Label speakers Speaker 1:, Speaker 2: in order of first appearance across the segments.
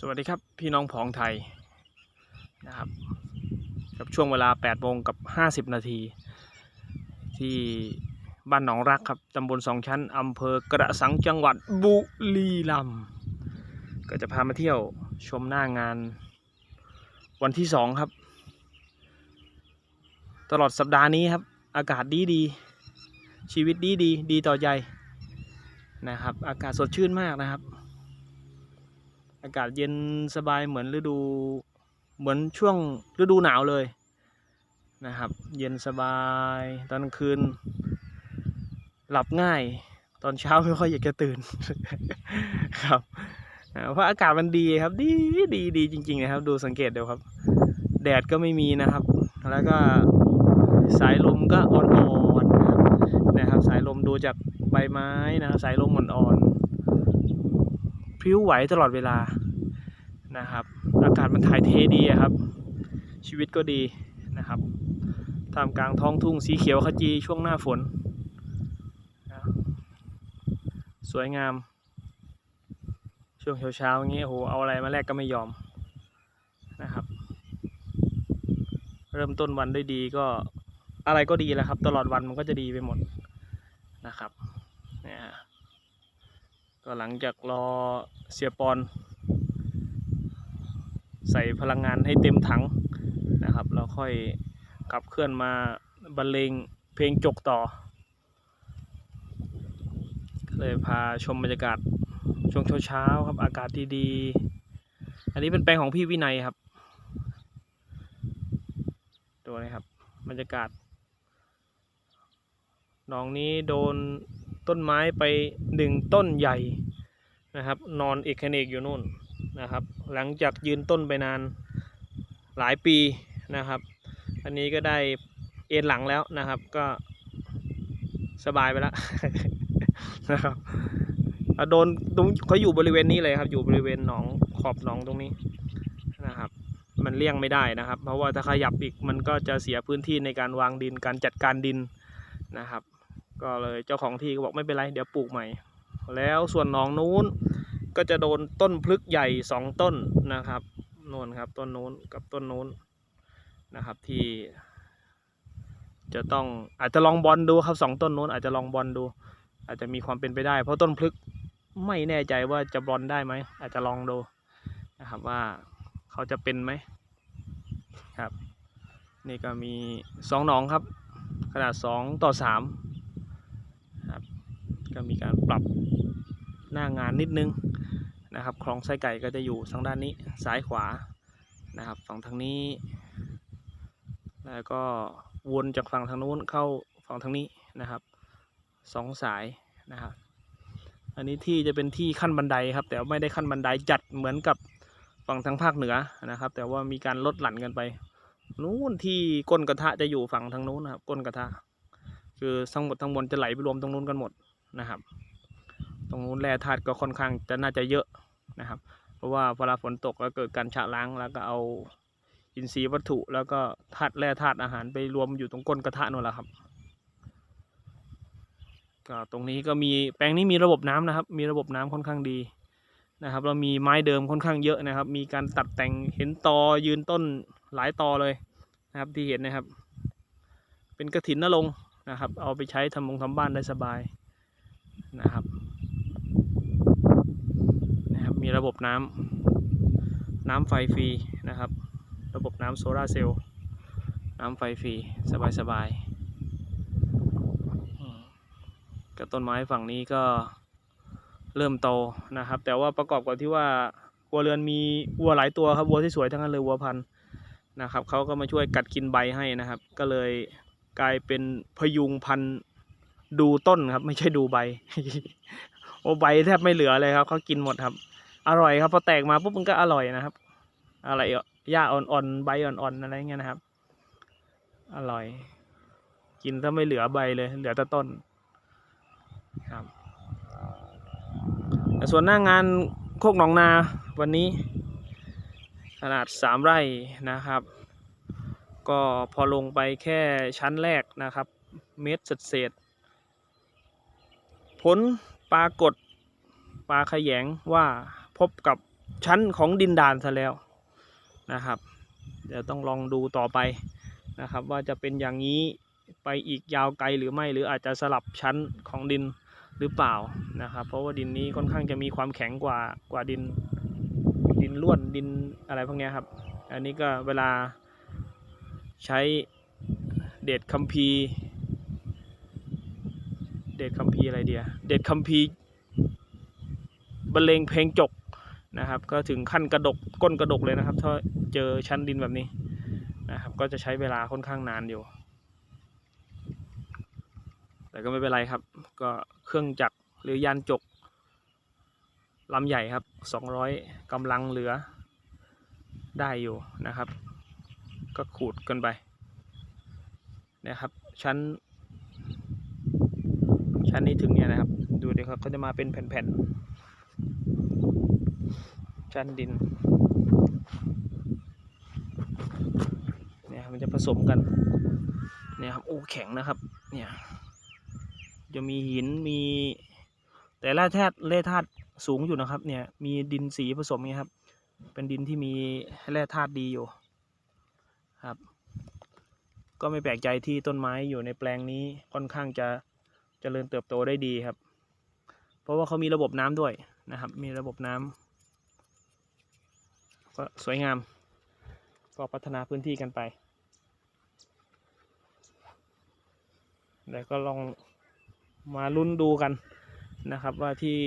Speaker 1: สวัสดีครับพี่น้องผองไทยนะครับกับช่วงเวลา8โมงกับ 50 นาที ที่บ้านหนองรักครับตำบลสองชั้นอำเภอกระสังจังหวัดบุรีรัมย์ก็จะพามาเที่ยวชมหน้างานวันที่สองครับ ตลอดสัปดาห์นี้ครับ อากาศดีดี ชีวิตดีดีดีต่อใจนะครับ อากาศสดชื่นมากนะครับ อากาศเย็นสบายเหมือนฤดู เหมือนช่วงฤดูหนาวเลยนะครับ เย็นสบายตอนกลางคืน หลับง่าย ตอนเช้าไม่ค่อยอยากจะตื่นครับเพราะอากาศมันดีครับ ดีดีดีจริง ๆ นะครับ ดูสังเกตเดูครับ แดดก็ไม่มีนะครับ แล้วก็สายลมก็อ่อนๆนะครับนะครับสายลมดูจากใบไม้นะครับ สายลมอ่อนๆ พิ้วไหวตลอดเวลานะครับ อากาศมันถ่ายเทดีครับ ชีวิตก็ดีนะครับท่ามกลางท้องทุ่งสีเขียวขจีช่วงหน้าฝนนะสวยงาม ช่วงเช้าๆอย่างี้โอ้โหเอาอะไรมาแลกก็ไม่ยอมนะครับ เริ่มต้นวันด้วยดีก็อะไรก็ดีแหละครับ ตลอดวันมันก็จะดีไปหมดนะครับเนี่ยก็หลังจากรอ เสียปอน ใส่พลังงานให้เต็มถังนะครับแล้วค่อยขับเคลื่อนมาบรรเลงเพลงจกต่อก็เลยพาชมบรรยากาศช่วงเช้าๆครับอากาศดีๆ อันนี้เป็นแปลงของพี่วินัยครับดูนะครับบรรยากาศหนองนี้โดนต้นไม้ไปหนึ่งต้นใหญ่ นะครับ นอนเอกเนกอยู่นู่นนะครับ หลังจากยืนต้นไปนานหลายปีนะครับ อันนี้ก็ได้เอ็นหลังแล้วนะครับ ก็สบายไปแล้วนะครับโดนตรงเขาอยู่บริเวณนี้เลยครับ อยู่บริเวณหนองขอบหนองตรงนี้นะครับ มันเลี่ยงไม่ได้นะครับ เพราะว่าถ้าขยับอีกมันก็จะเสียพื้นที่ในการวางดินการจัดการดินนะครับ ก็เลยเจ้าของที่ก็บอกไม่เป็นไร เดี๋ยวปลูกใหม่ แล้วส่วนหนองนู้นก็จะโดนต้นพลึกใหญ่สองต้นนะครับนู่นครับต้นนู้นกับต้นนู้นนะครับที่ จะต้องอาจจะลองบอลดูครับสองต้นนู้นอาจจะลองบอลดู อาจจะมีความเป็นไปได้ เพราะต้นพลึกไม่แน่ใจว่าจะบอลได้ไหมอาจจะลองดูนะครับว่าเขาจะเป็นไหมครับ นี่ก็มีสองหนองครับ ขนาดสองต่อสามครับก็มีการปรับ หน้างานนิดนึงนะครับคลองไส้ไก่ก็จะอยู่ทางด้านนี้ซ้ายขวานะครับฝั่งทางนี้ แล้วก็วนจากฝั่งทางนู้นเข้าฝั่งทางนี้นะครับสองสายนะครับอันนี้ที่จะเป็นที่ขั้นบันไดครับ แต่ไม่ได้ขั้นบันไดจัดเหมือนกับฝั่งทางภาคเหนือนะครับ แต่ว่ามีการลดหลั่นกันไปนู้นที่ก้นกระทะจะอยู่ฝั่งทางนู้นนะครับ ก้นกระทะ คือทั้งหมดทั้งมวลจะไหลไปรวมตรงนู้นกันหมดนะครับ ตรงนู้นแร่ธาตุก็ค่อนข้างจะน่าจะเยอะนะครับ เพราะว่าเวลาฝนตกแล้วเกิดการชะล้างแล้วก็เอาอินทรีย์วัตถุ แล้วก็ธาตุแร่ธาตุอาหารไปรวมอยู่ตรงก้นกระทะนู่นแหละครับก็ตรงนี้ก็มีแปลงนี้มีระบบน้ำนะครับ มีระบบน้ำค่อนข้างดีนะครับ เรามีไม้เดิมค่อนข้างเยอะนะครับ มีการตัดแต่งเห็นตอยืนต้นหลายตอเลยนะครับที่เห็นนะครับ เป็นกระถินนรงนะครับ เอาไปใช้ทำมงทำบ้านได้สบายนะครับ มีระบบน้ำน้ำไฟฟรีนะครับ ระบบน้ำโซลาเซลล์น้ำไฟฟรีสบายสบายกับต้นไม้ฝั่งนี้ก็เริ่มโตนะครับ แต่ว่าประกอบกับที่ว่าวัวเรือนมีวัวหลายตัวครับวัวที่สวยทั้งนั้นเลยวัวพันธุ์นะครับเขาก็มาช่วยกัดกินใบให้นะครับ ก็เลยกลายเป็นพยุงพันธุ์ดูต้นครับ ไม่ใช่ดูใบ โอ้ใบแทบไม่เหลือเลยครับเขากินหมดครับ อร่อยครับพอแตกมาปุ๊บมันก็อร่อยนะครับ อะไรอะหญ้าอ่อนๆใบอ่อนๆอะไรเงี้ยนะครับ อร่อย กินถ้าไม่เหลือใบเลย เหลือแต่ต้นครับส่วนหน้างานโคกหนองนาวันนี้ ขนาดสามไร่นะครับ ก็พอลงไปแค่ชั้นแรกนะครับ เมตรเศษๆผลปรากฏปลาขยงว่า พบกับชั้นของดินดานซะแล้วนะครับ เดี๋ยวต้องลองดูต่อไปนะครับ ว่าจะเป็นอย่างนี้ไปอีกยาวไกลหรือไม่หรืออาจจะสลับชั้นของดินหรือเปล่านะครับ เพราะว่าดินนี้ค่อนข้างจะมีความแข็งกว่ากว่าดินดินล้วนดินอะไรพวกนี้ครับ อันนี้ก็เวลาใช้เดชคัมภีร์เดคัมภีร์อะไรเดียเดชคัมภีร์บรรเลงเพลงจก นะครับ ก็ถึงขั้นกระดกก้นกระดกเลยนะครับ ถ้าเจอชั้นดินแบบนี้นะครับ ก็จะใช้เวลาค่อนข้างนานอยู่ แต่ก็ไม่เป็นไรครับ ก็เครื่องจักรหรือยานจกลำใหญ่ครับ 200กำลังเหลือได้อยู่นะครับ ก็ขูดกันไปนะครับ ชั้น ชั้นนี้ถึงเนี่ยนะครับ ดูดิครับก็จะมาเป็นแผ่นๆ ชั้นดินเนี่ยมันจะผสมกันเนี่ยครับโอ้แข็งนะครับเนี่ยจะมีหินมีแต่แร่ธาตุแร่ธาตุสูงอยู่นะครับเนี่ยมีดินสีผสมนี่ครับ เป็นดินที่มีแร่ธาตุดีอยู่ครับ ก็ไม่แปลกใจที่ต้นไม้อยู่ในแปลงนี้ค่อนข้างจะเจริญเติบโตได้ดีครับ เพราะว่าเขามีระบบน้ำด้วยนะครับ มีระบบน้ำ ก็สวยงาม ก็พัฒนาพื้นที่กันไป แล้วก็ลองมาลุ้นดูกันนะครับ ว่าที่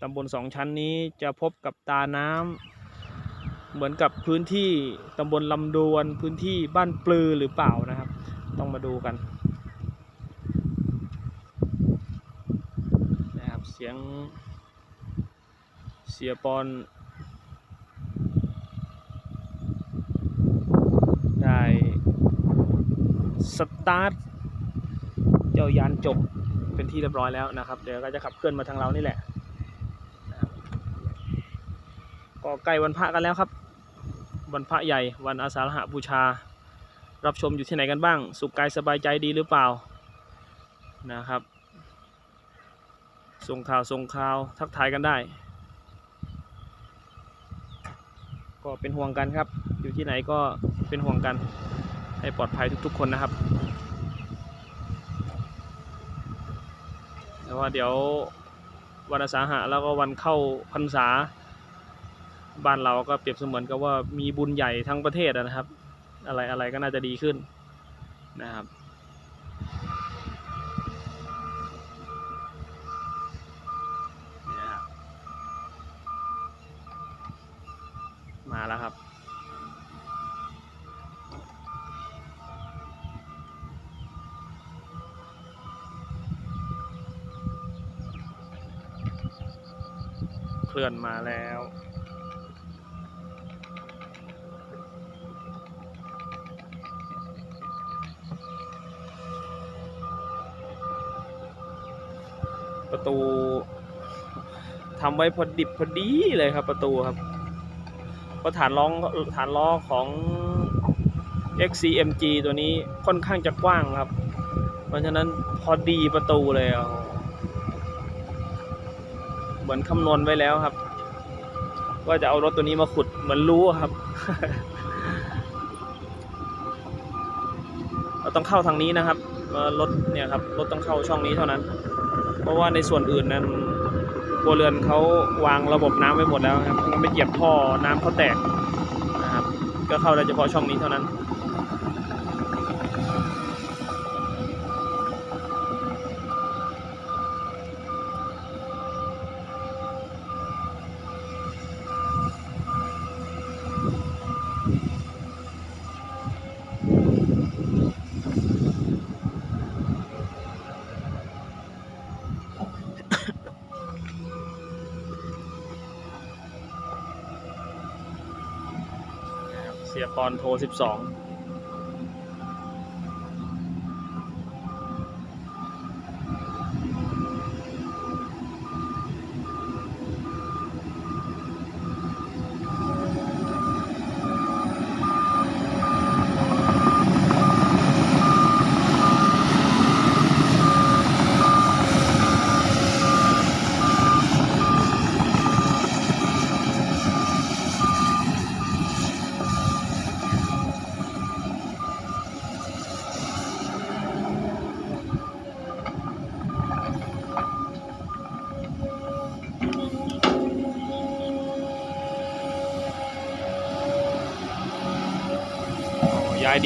Speaker 1: ตำบลสองชั้นนี้จะพบกับตาน้ำเหมือนกับพื้นที่ตำบลลำดวนพื้นที่บ้านปลือหรือเปล่านะครับ ต้องมาดูกันนะครับเสียงเสียปอน ได้ สตาร์ทเจ้ายานจบเป็นที่เรียบร้อยแล้วนะครับ เดี๋ยวก็จะขับเคลื่อนมาทางเรานี่แหละ ก็ใกล้วันพระกันแล้วครับ วันพระใหญ่วันอาสาฬหบูชา รับชมอยู่ที่ไหนกันบ้าง สุขกายสบายใจดีหรือเปล่านะครับ ส่งข่าวส่งข่าวทักทายกันได้ ก็เป็นห่วงกันครับ อยู่ที่ไหนก็เป็นห่วงกัน ให้ปลอดภัยทุกๆคนนะครับแต่ว่าเดี๋ยววันอาสาหะแล้วก็วันเข้าพรรษา บ้านเราก็เปรียบเสมือนกับว่ามีบุญใหญ่ทั้งประเทศนะครับ อะไรอะไรก็น่าจะดีขึ้นนะครับมาแล้วครับ ลื่อนมาแล้วประตูทำไว้พอดิบพอดีเลยครับประตูครับเพราะฐานล้อฐานล้อของ XCMG ตัวนี้ค่อนข้างจะกว้างครับ เพราะฉะนั้นพอดีประตูเลยอะ เหมือนคำนวณไว้แล้วครับ ว่าจะเอารถตัวนี้มาขุดเหมือนรู้ครับ เราต้องเข้าทางนี้นะครับรถเนี่ยครับรถต้องเข้าช่องนี้เท่านั้น เพราะว่าในส่วนอื่นนั้นครัวเรือนเขาวางระบบน้ำไว้หมดแล้วครับมันไม่เหยียบท่อน้ำเขาแตกนะครับ ก็เข้าได้เฉพาะช่องนี้เท่านั้น เสียปอนโทรสิบสอง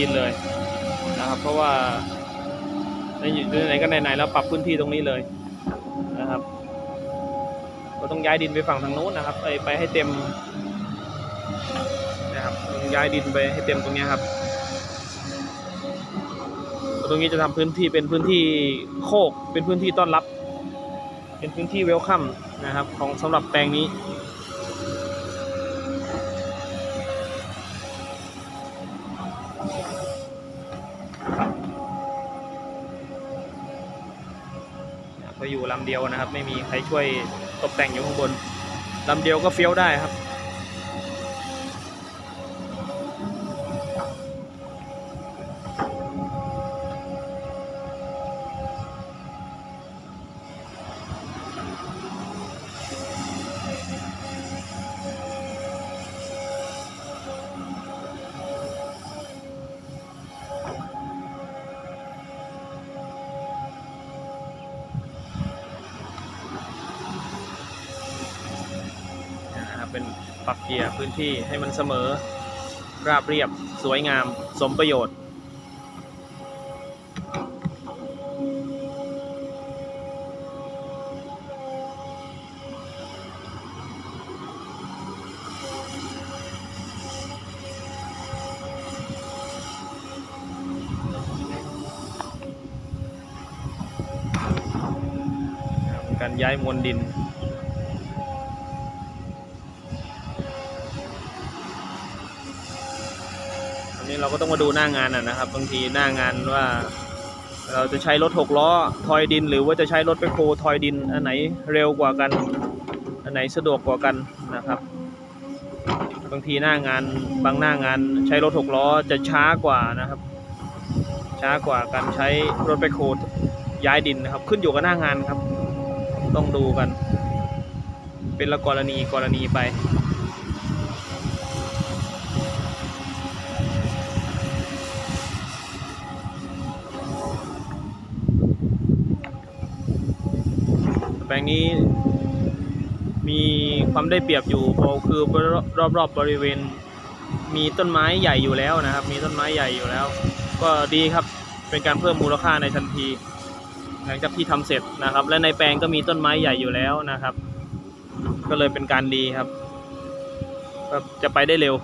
Speaker 1: ดินเลยนะครับ เพราะว่าในไหนก็ไหนๆแล้วปรับพื้นที่ตรงนี้เลยนะครับก็ต้องย้ายดินไปฝั่งทางโน้นนะครับ ไปไปให้เต็มนะครับต้องย้ายดินไปให้เต็มตรงนี้ครับ ตรงนี้จะทำพื้นที่เป็นพื้นที่โคกเป็นพื้นที่ต้อนรับ เป็นพื้นที่เวลคัมนะครับ ของสำหรับแปลงนี้ เดียวนะครับ ไม่มีใครช่วยตกแต่งอยู่ข้างบนลำเดียวก็เฟี้ยวได้ครับนะครับ พื้นที่ให้มันเสมอ ราบเรียบสวยงามสมประโยชน์การย้ายมวลดิน อันนี้เราก็ต้องมาดูหน้างานนะนะครับ บางทีหน้างานว่า เราจะใช้รถหกล้อทอยดิน หรือว่าจะใช้รถไปโคทอยดิน อันไหนเร็วกว่ากัน อันไหนสะดวกกว่ากันนะครับ บางทีหน้างานบางหน้างานใช้รถหกล้อจะช้ากว่านะครับ ช้ากว่าการใช้รถไปโคย้ายดินนะครับ ขึ้นอยู่กับหน้างานครับ ต้องดูกัน เป็นละกรณีกรณีไป งนี้ มีความได้เปรียบอยู่เพราะคือรอบๆบบริเวณ มีต้นไม้ใหญ่อยู่แล้วนะครับ มีต้นไม้ใหญ่อยู่แล้ว ก็ดีครับเป็นการเพิ่มมูลค่าในทันที หลังจากที่ทำเสร็จนะครับ และในแปลงก็มีต้นไม้ใหญ่อยู่แล้วนะครับ ก็เลยเป็นการดีครับ จะไปได้เร็ว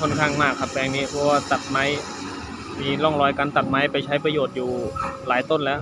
Speaker 1: ค่อนข้างมากครับแปลงนี้เพราะว่าตัดไม้มีร่องรอยการตัดไม้ไปใช้ประโยชน์อยู่หลายต้นแล้ว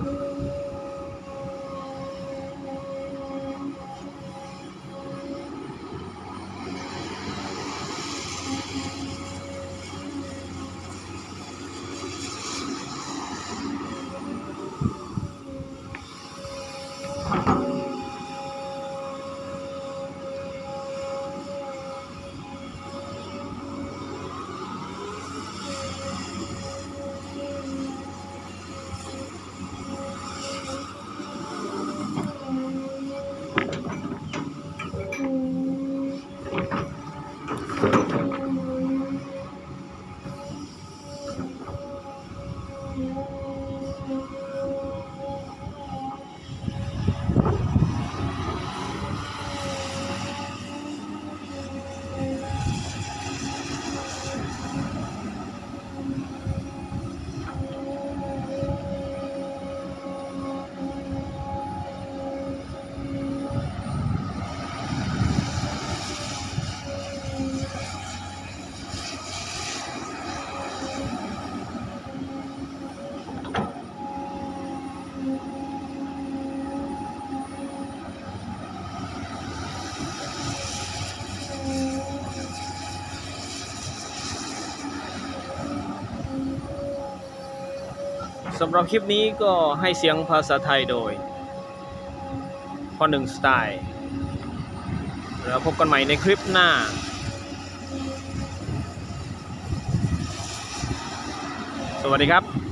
Speaker 1: สำหรับคลิปนี้ก็ให้เสียงภาษาไทยโดยพ่อหนึ่งสไตล์ แล้วพบกันใหม่ในคลิปหน้า สวัสดีครับ